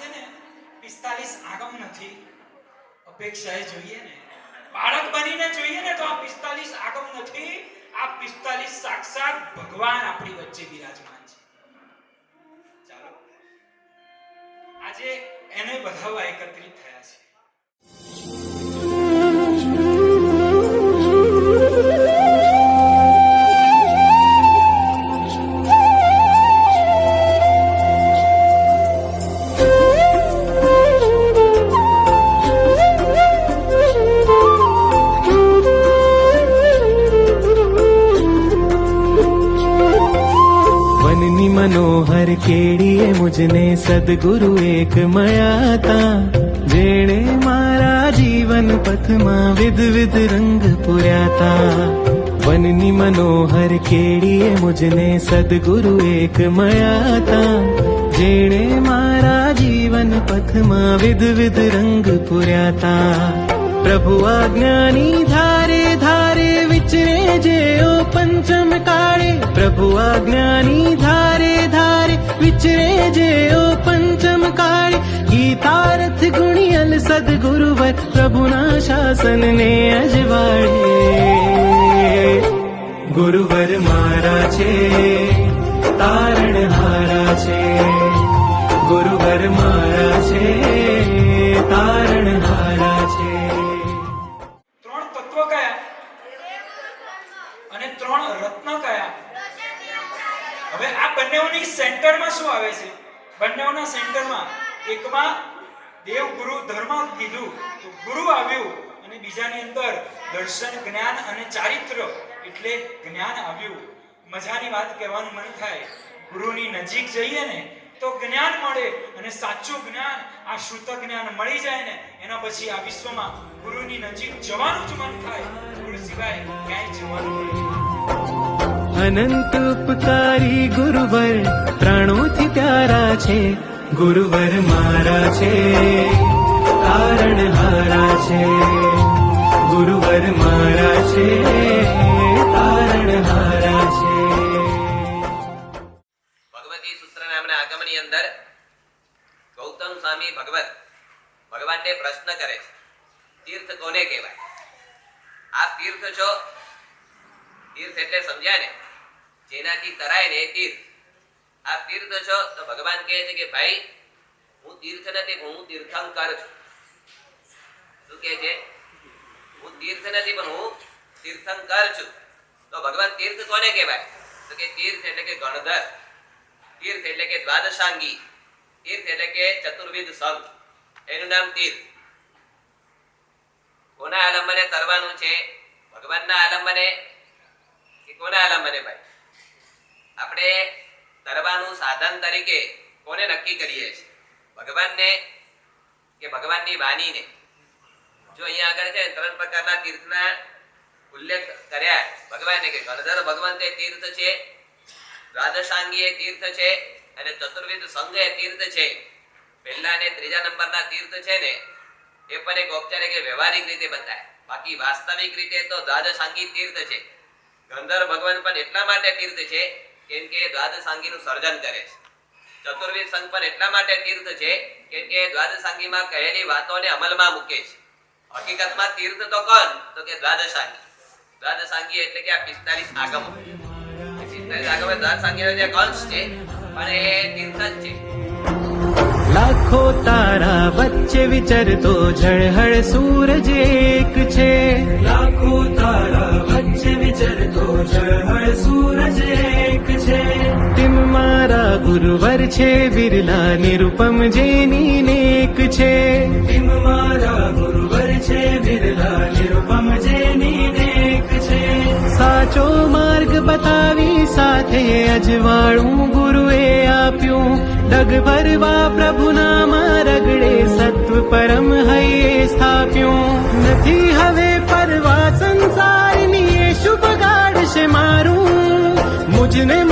છે ને, પિસ્તાલીસ આગમ નથી. અપેક્ષાએ જોઈએ ને. બાળક બનીને જોઈએ ને તો આ પિસ્તાલીસ આગમ નથી, આ પિસ્તાલીસ સાક્ષાત ભગવાન આપણી વચ્ચે બિરાજમાન છે. ચાલો. આજે એને બધા એકત્રિત થયા. વનની મનોહર કેડીએ મુજને સદગુરુ એક મયાતા જેણે મારા જીવન પથમાં વિધવિધ વિધ રંગ પૂર્યાતા વનની મનોહર કેડીએ મુજને સદગુરુ એક મયાતા જેણે મારા જીવન પથમાં વિધવિધ વિધ રંગ પૂર્યાતા પ્રભુ આ જ્ઞાની ધારે जे जेयो पञ्चम काळे प्रभु आज्ञानी धारे धारे विचरे जेयो पञ्चम काळे गीतारथ गुणियल सद्गुरुवर प्रभुना शासन ने अजवाले गुरुवर माराणहारा गुरुवर मारा રત્ન કયા હવે આ બંનેઓની સેન્ટરમાં શું આવે છે? બંનેઓના સેન્ટરમાં એકમાં દેવ ગુરુ ધર્મ કીધું. તો ગુરુ આવ્યું અને બીજાની અંદર દર્શન, જ્ઞાન અને ચારિત્ર એટલે જ્ઞાન આવ્યું. મજાની વાત કહેવાનું મન થાય. ગુરુની નજીક જઈએ ને તો જ્ઞાન મળે અને સાચું જ્ઞાન, આ શ્રુત જ્ઞાન મળી જાય ને, એના પછી આ વિશ્વમાં ગુરુની નજીક જવાનું જ મન થાય. ગુરુ સિવાય ક્યાંય જવાનું નહીં અનંત ઉપકારી ગુરુવર, પ્રાણોથી પ્યારા છે, ગુરુવર મારા છે. કારણ હારા છે, ગુરુવર મારા છે, કારણ હારા છે. ભગવતી સૂત્ર નામના આગમની અંદર ગૌતમ સ્વામી ભગવત ભગવાનને પ્રશ્ન કરે છે. તીર્થ કોને કહેવાય? આ તીર્થ છો તીર્થ એટલે સમજ્યા ને જેનાથી તરાય ને તીર્થ. આ તીર્થ છો તો ભગવાન કહે છે કે ભાઈ, હું તીર્થ નથી હું તીર્થંકર છું. શું કહે છે? હું તીર્થ નથી, પણ હું તીર્થંકર છું. તો ભગવાન તીર્થ કોને કહેવાય? તો કે તીર્થ એટલે કે ગણધર. તીર્થ એટલે કે દ્વાદશાંગી. તીર્થ એટલે કે ચતુર્વિધ સંઘ. એનું નામ તીર્થ. કોના આલંબને તરવાનું છે? ભગવાનના આલંબને કે કોના આલંબને ભાઈ? આપણે તરવાનું સાધન તરીકે કોને નક્કી કરીએ છીએ? ભગવાનને કે ભગવાનની વાણીને? જો અહીંયા આગળ છે ત્રણ પ્રકારના તીર્થના ઉલ્લેખ કર્યા. ભગવાને કે ગણધર ભગવાન તે તીર્થ છે દ્વાદશાંગી એ તીર્થ છે અને ચતુર્વિધ સંઘ એ તીર્થ છે. પહેલા ને ત્રીજા નંબરના તીર્થ છે ને, એ પણ એક ઔપચારિક વ્યવહારિક રીતે બતાય. બાકી વાસ્તવિક રીતે તો દ્વાદશાંગી તીર્થ છે. ગંધર્વ ભગવાન પણ એટલા માટે તીર્થ છે કેમ કે દ્વાદશાંગીનું સર્જન કરે છે. ચતુર્વેદ સંઘ પણ એટલા માટે તીર્થ છે કેમ કે દ્વાદશાંગીમાં કહેલી વાતોને અમલમાં મૂકે છે. હકીકતમાં તીર્થ તો કોણ? તો કે દ્વાદશાંગી. દ્વાદશાંગી એટલે કે આ પિસ્તાલીસ આગમો. પિસ્તાલીસ આગમો દ્વાદશાંગીનો જે કંશ છે પણ એ તીર્થ જ છે. લાખો તારા વચ્ચે વિચરતો ઝળહળ સૂરજ એક છે. લાખો તારા વચ્ચે ગુરુવર છે બિરલા નિરુપમ જેની નેક છે. મારા ગુરુવર છે બિરલા નિરુપમ જેની નેક છે. સાચો માર્ગ બતાવી સાથે અજવાળું ગુરુએ આપ્યું. ડગ ભરવા પ્રભુના રગડે સત્વ પરમ હૈયે સ્થાપ્યું. નથી હવે પરવા સંસારની એ શુભ ગાડશે મારું. મુજને